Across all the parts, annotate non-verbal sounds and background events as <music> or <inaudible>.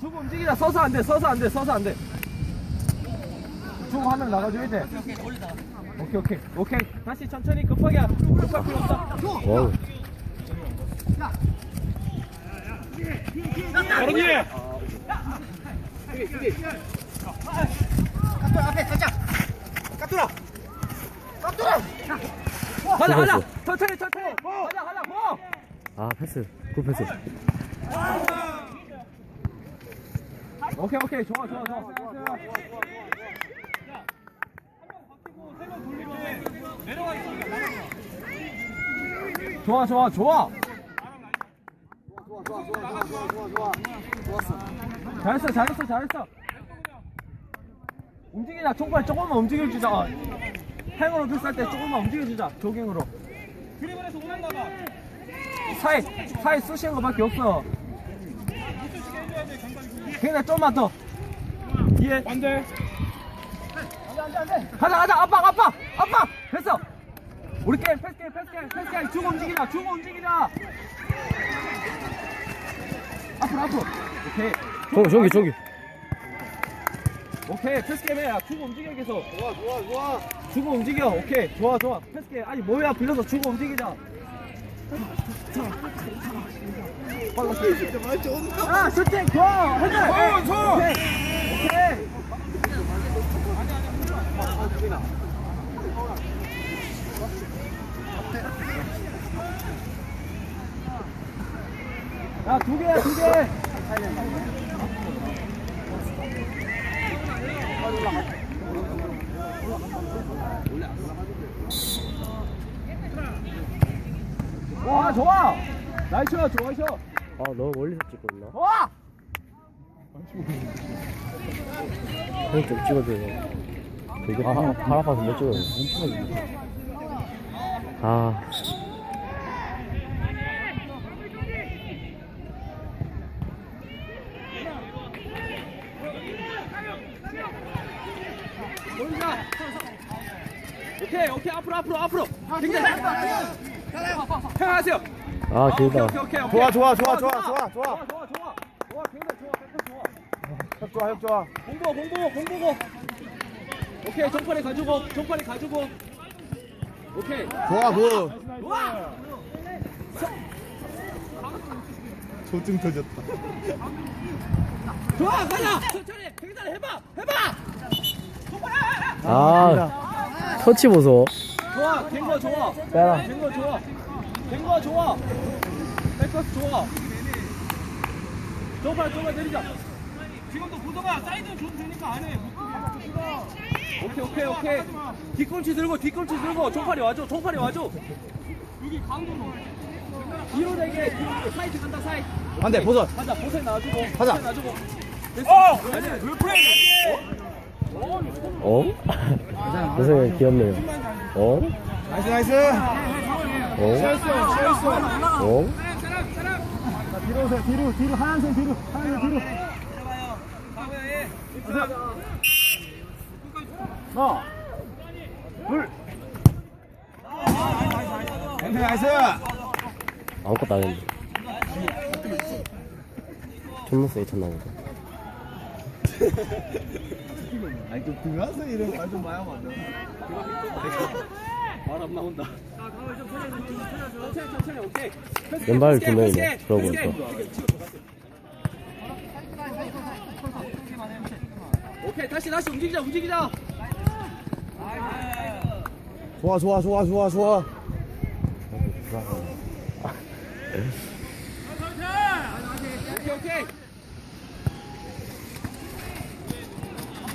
주고 움직이자 서서 안돼 서서 안돼 서서 안돼. 주고 하면 나가줘야 돼. 오케이 오케이. 오케이. 다시 천천히 급하게 하- 급할 필요 없다. 와우. 바로 뒤에 가자 가자. 천천히 천천히. 가자 가자. 고! 아, 패스. 굿 패스. 오케이 오케이. 좋아 좋아 좋아. 좋아 좋아 좋아. 잘했어 잘했어 잘했어. 움직이자. 총발 조금만 움직여주자. 행으로 패스할 때 조금만 움직여주자. 조깅으로. 드리블에서 오면 나가. 사이 사이 쑤시는 거밖에 없어 그냥 좀만 더. 이해 안 돼. 가자 가자. 압박 압박 압박 됐어. 우리 게임 패스 게임 패스 게임 패스 게임. 주고 움직이자 주고 움직이자. 앞으로 앞으로. 오케이. 저기, 저기, 저기. 오케이 패스 게임 해야 주고 움직여 계속. 좋아 좋아 좋아. 주고 움직여. 오케이. 좋아 좋아. 패스 게임. 아니 뭐야? 빌려서 주고 움직이자 아 슈팅 좋아 해줘 손, 손. 오케이 오케이 야, 두 개야, 두 개. 와, 좋아. 나이스, 좋아 이스. 아, 너무 멀리서 찍고 있나? 와! 형이 좀 찍어줘요. 되게 발, 발 아파서 못 찍어요. 아. 오케이, 오케이, 앞으로, 앞으로, 앞으로. 굉장히. 편하세요. 아, 길다. 오케이, 오케이, 오케이. 좋아, 좋아, 좋아, 좋아, 좋아, 좋아, 좋아. 좋아, 좋아, 좋아. 좋아, 굉장히 좋아, 굉장히 좋아. 협 좋아, 협 좋아. 공보, 공보, 공보고. 오케이, 정판에 가지고, 정판에 가지고. 오케이. 좋아, 굿. 와! 조증 터졌다. 좋아, 가자. 천천히, 굉장히 해봐, 해봐. 아, 터치 보소. 좋아, 된 거 좋아. 빼라. 된 거 좋아. 된 거 좋아. 백커스 좋아. 정판, 정판 내리자. 지금도 보도가 사이드 줘도 되니까 안 해. 오케이, 오케이, 오케이. 뒤꿈치 들고, 뒤꿈치 들고. 종팔이 와줘, 종팔이 와줘. 여기 강도로. 뒤로 내게, 뒤로 사이드 간다, 사이드. 안 돼, 보선. 가자, 보세 놔주고. 가자. 놔주고. 됐어. 어! 아니, 왜 프레임? 어? 선생님 귀엽네요. 어? 나이스, 나이스. 어? 쉬었어, 어? 뒤로 오세요, 뒤로, 뒤로, 하얀색 뒤로, 하얀색 뒤로. 하나, 둘. 나이스, 나이스. 아무것도 안 했는데. 존나 세게 쳤나 보다. <laughs> 아니, 그, 그가서 이런 말좀 마요, 맞아. 말안 나온다. 왼발 두 명이네, 그러고. 보니까. 오케이, 다시, 다시 움직이자, 움직이자. 좋아, 좋아, 좋아, 좋아, 좋아. 오케이, 오케이.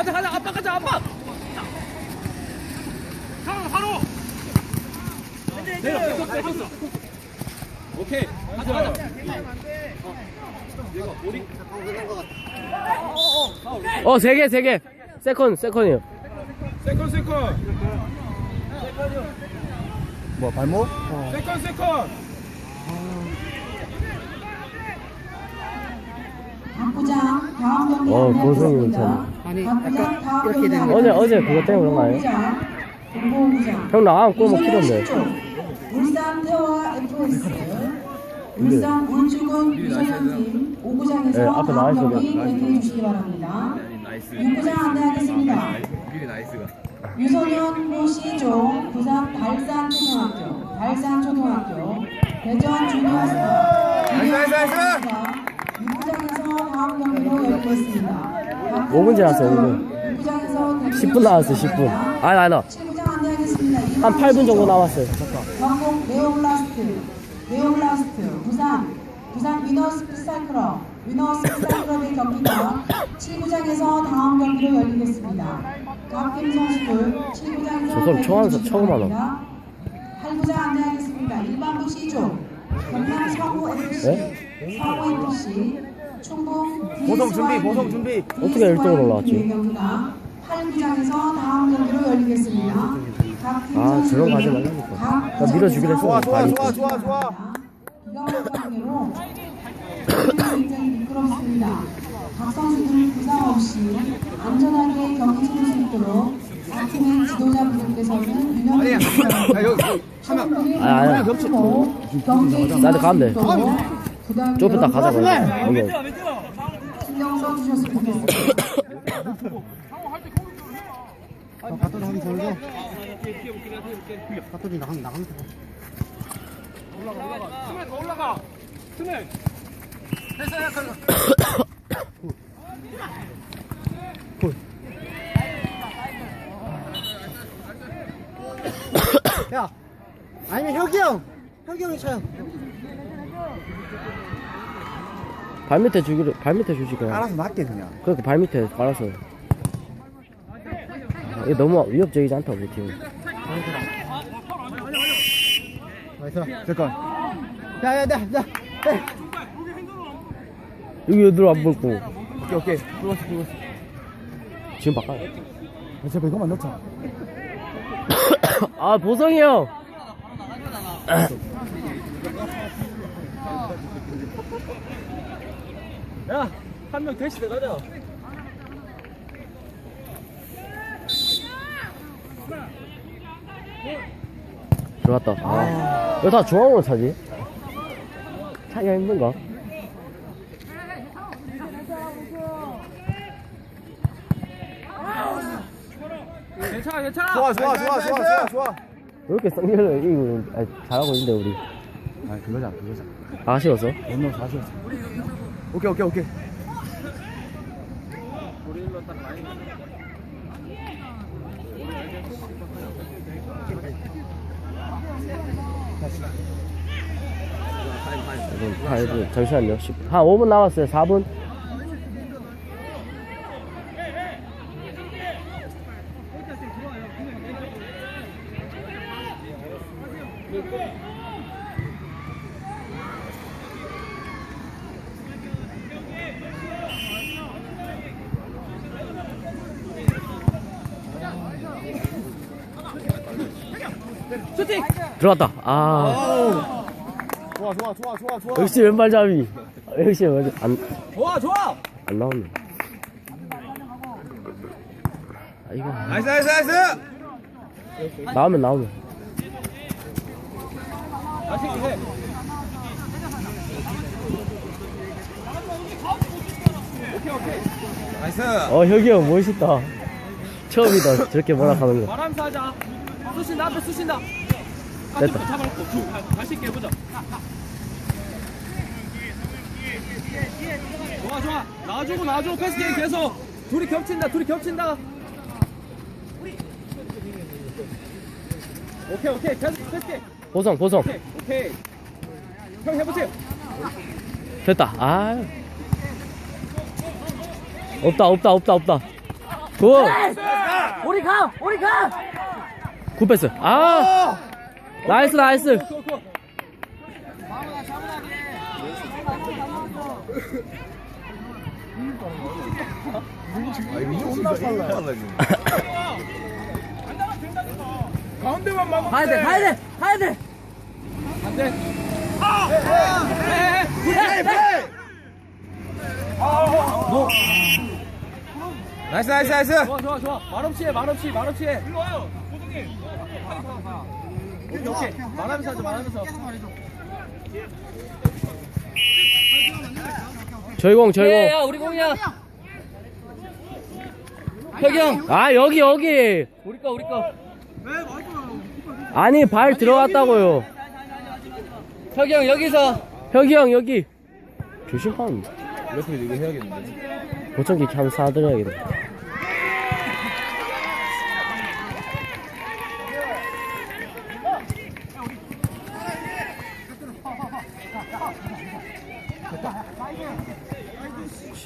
가자, 가자, 압박 가자, 압박. 바로 바로. 내려, 계속, 계속. 오케이, 가자, 가자. 어. 얘가 머리. 어, 세 개, 세 개. 세컨, 세컨이요. 세컨 세컨. 뭐, 발목? 세컨 세컨. 당구장 다음 경기 어, 고성이 안내하겠습니다. 당구장 다음 경기 어제, 어제 그거 때문에 그런가요? 공공장 형 나가면 골못 키던데. 울산 태화 FS 울산 원주군 유소년팀 5구장에서 네, 앞에 나와 다음 있어요. 경기 대기해 주시기 바랍니다. 6구장 안내하겠습니다. 우리 나이스가. 유소년 고 C조 부산 달산 초등학교, 달산 초등학교, 대전 주니어스타, 나이스, 나이스! 6구장 에서 다음 경기로 열리겠습니다. 5분 지났어요, 5분. 6구장에서 10분 남았어, 10분. 아니, 아니, 나. 7구장 안내하겠습니다. 한 8분 정도 남았어요. 전국 네오블라스트, 네오블라스트, 부산, 부산 위너스 풋살클럽, 위너스 풋살클럽의 경기가 7구장에서 다음 경기로 열리겠습니다. 각팀 선수들 7구장에서 저 사람 처음 처음 하나? 8구장 안내하겠습니다. 일반부 C조, 경남 서구 FC, 네? 충북 보성 준비, 보성 준비. 어떻게 일등으로 올라왔지? 경기가 8구장에서 다음 경기로 열리겠습니다. 각팀 아, 선수들은 거 하지 말라니까. 각나 밀어주기로 했어. 좋아, 좋아. 좋아, 좋아, 좋아. 굉장히 미끄럽습니다. 각 선수들 부상 없이 안전하게 경기 치를 수 있도록 각 팀의 지도자분들께서는 주시기 바랍니다. 아니, 아니. 경기 나한테 가면 돼. 좀 이따 가자, 그러면. 이거. 신경 써주셨으면 좋겠습니다. 갖다 하기 전에. 갖다 주 나가, 나가. 스맨 더 올라가. 스맨. 야, 아니면 혁이 형. 혁이 형이 쳐요. 발 밑에 주기를, 발 밑에 주지, 그냥. 알아서 맞게 그냥. 그렇게 발 밑에 깔아서. 이거 너무 위협적이지 않다, 우리 팀. 나이스. 잠깐. 야, 야, 야, 야. 여기 애들 안 볼고. 오케이, 오케이. 불렀어, 불렀어. 지금 바꿔요. 야, 제발 이거만 넣자. <coughs> 아, 보성이 형! <coughs> 한 명 대시 들어가자. 들어갔다. 아. 왜다 중앙으로 차지? 차기가 힘든가? 괜찮아, 괜찮아. 좋아, 좋아, 좋아, 좋아, 좋아, 좋아. 왜 이렇게 쌍열을 이기고, 아니, 잘하고 있는데, 우리. 아, 그거자, 그거자. 아쉬워서? 너무 사실. 오케이, 오케이, 오케이. 지금 8분, 잠시만요. 10, 한 5분 남았어요, 4분. 들어갔다. 아, 좋아, 좋아, 좋아, 좋아, 좋아. 역시 왼발잡이. 역시 왼발, 안, 좋아, 좋아. 안 나오네. 아, 이거. 나이스, 나이스, 나이스! 나오면 나오면. 다시 해. 나이스! 어, 혁이 형 멋있다. 처음이다. 저렇게 뭐라 하는 거. 바람 사자. 쑤신다, 앞에 쑤신다. 됐다. 잡아놓고 쭉. 다- 다시 깨보자. 좋아, 좋아. 놔주고, 놔주고. 패스 게임 계속. 둘이 겹친다, 둘이 겹친다. 오케이, 오케이. 계속 패스 게임. 보성, 보성. 오케이, 오케이. 형 해보세요. 됐다. 아. 없다, 없다, 없다, 없다. 굿. 우리 가! 우리 가! 굿 패스. 아. 나이스, 나이스. 가운데만 가야 돼, 가야 돼, 가야 돼. 안 돼. 아! 해, 해, 해. 나이스, 나이스, 나이스! 좋아, 좋아, 좋아. 말없이 해, 말없이, 말없이 해. 일로 와요, 고등님. 오케이, 오케이. 말하면서 하자, 말하면서. 저희 공 저희 예, 야, 공 우리 공이야. 혁영. 아 여기 여기 우리 거, 우리 거. 아니 발 들어갔다고요 혁영, 여기서. 혁이 형 여기 조심하면 레프리 이거 해야겠는데. 보청기 참 사드려야겠네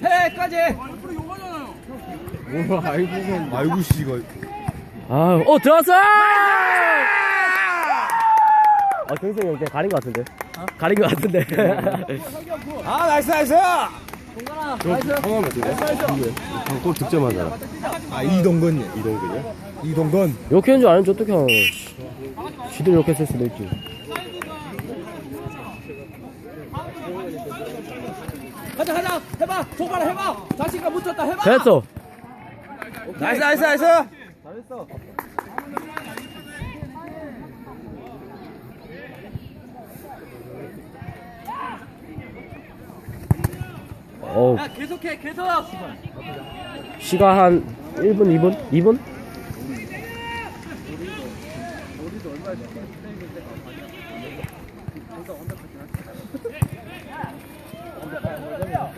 해까지. 뭐야, 아이고, 아이고, 씨, 이거. 아어 들어왔어 아 경생이 형 그냥 가린 것 같은데 가린 것 같은데 아, 나이스, 나이스! 동건아, 나이스. 성함이 어떻게 골 득점하잖아 아, 이동건이야. 이동건이야? 이동건. 욕했는 줄 아는지 어떻게 하노 지들 욕했을 수도 있지 가자, 가자. 해봐. 손가락 해봐. 자신감 붙였다. 해봐. 됐어 나이스, 나이스, 나이스! 어우 야, 계속해, 계속. 시간 한 1분 2분? 2분?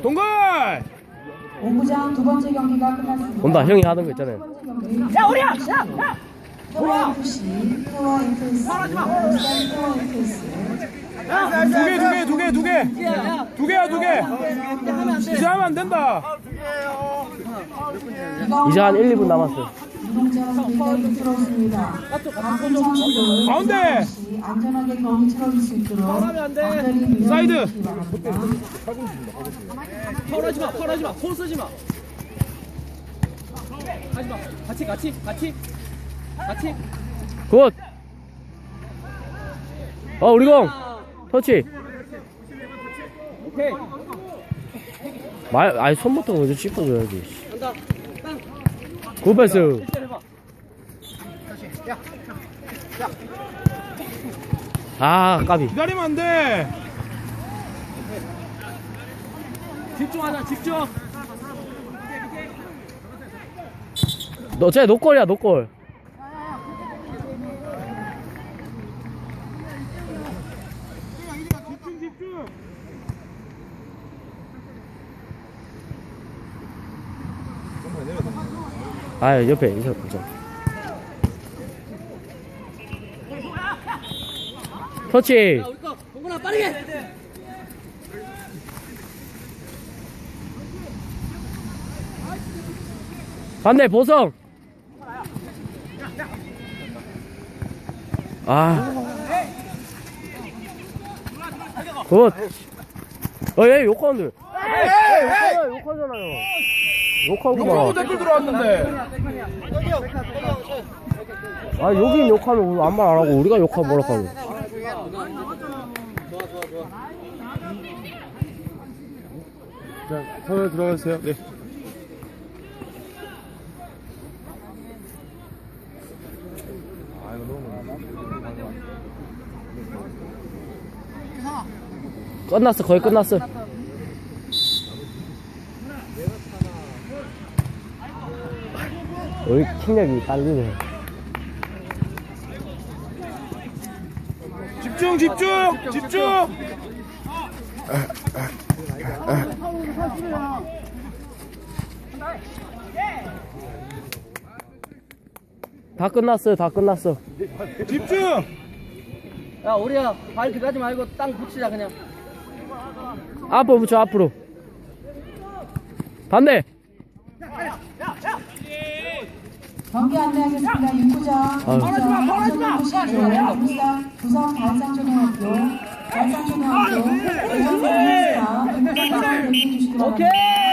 동건! 본부장 두 번째 경기가 끝났습니다. 온다 형이 하던 거 있잖아요 야 우리야! 야! 야! 두 개, 두 개, 두 개, 두 개. 두 개야, 두 개. 이제 하면 안 된다. 이제 한 1, 2분 남았어요 운동장 굉장히 가운데! 안전하게 경기 치러질 수 있도록 각별히 사이드! 파울하지 마, 파울하지 마. 손 쓰지 마. 하지 마. 같이, 같이, 같이. 같이. 굿! 어 우리 공! 터치! 오케이. 말, 아니 손부터 먼저 짚어줘야지 간다. 해봐. 아 까비 기다리면 안 돼. 집중하자, 집중. 너 쟤 노골이야 노골 아 옆에 이거 보자 터치. 동건아, 빠르게. 반대 보성 아 굿. 어, 얘 욕하는데. 욕하잖아요, 욕하고 댓글 들어왔는데. 아, 여긴 욕하면 아무 말 안 하고 우리가 욕하면 뭐라 하고. 자, 손에 들어가세요. 네. 끝났어, 거의 끝났어. 우리 킹력이 딸리네. 집중, 집중, 집중. 다 끝났어요, 다 끝났어. 집중. 야, 우리야. 발 들어가지 말고 땅 붙이자, 그냥. 앞으로 붙여, 앞으로. 반대. 경기 안내하겠습니다. 육구장, 아유. 육구장, 안전한 곳이죠. 부산, 부산 발상초등학교, 발상초등학교. 오케이.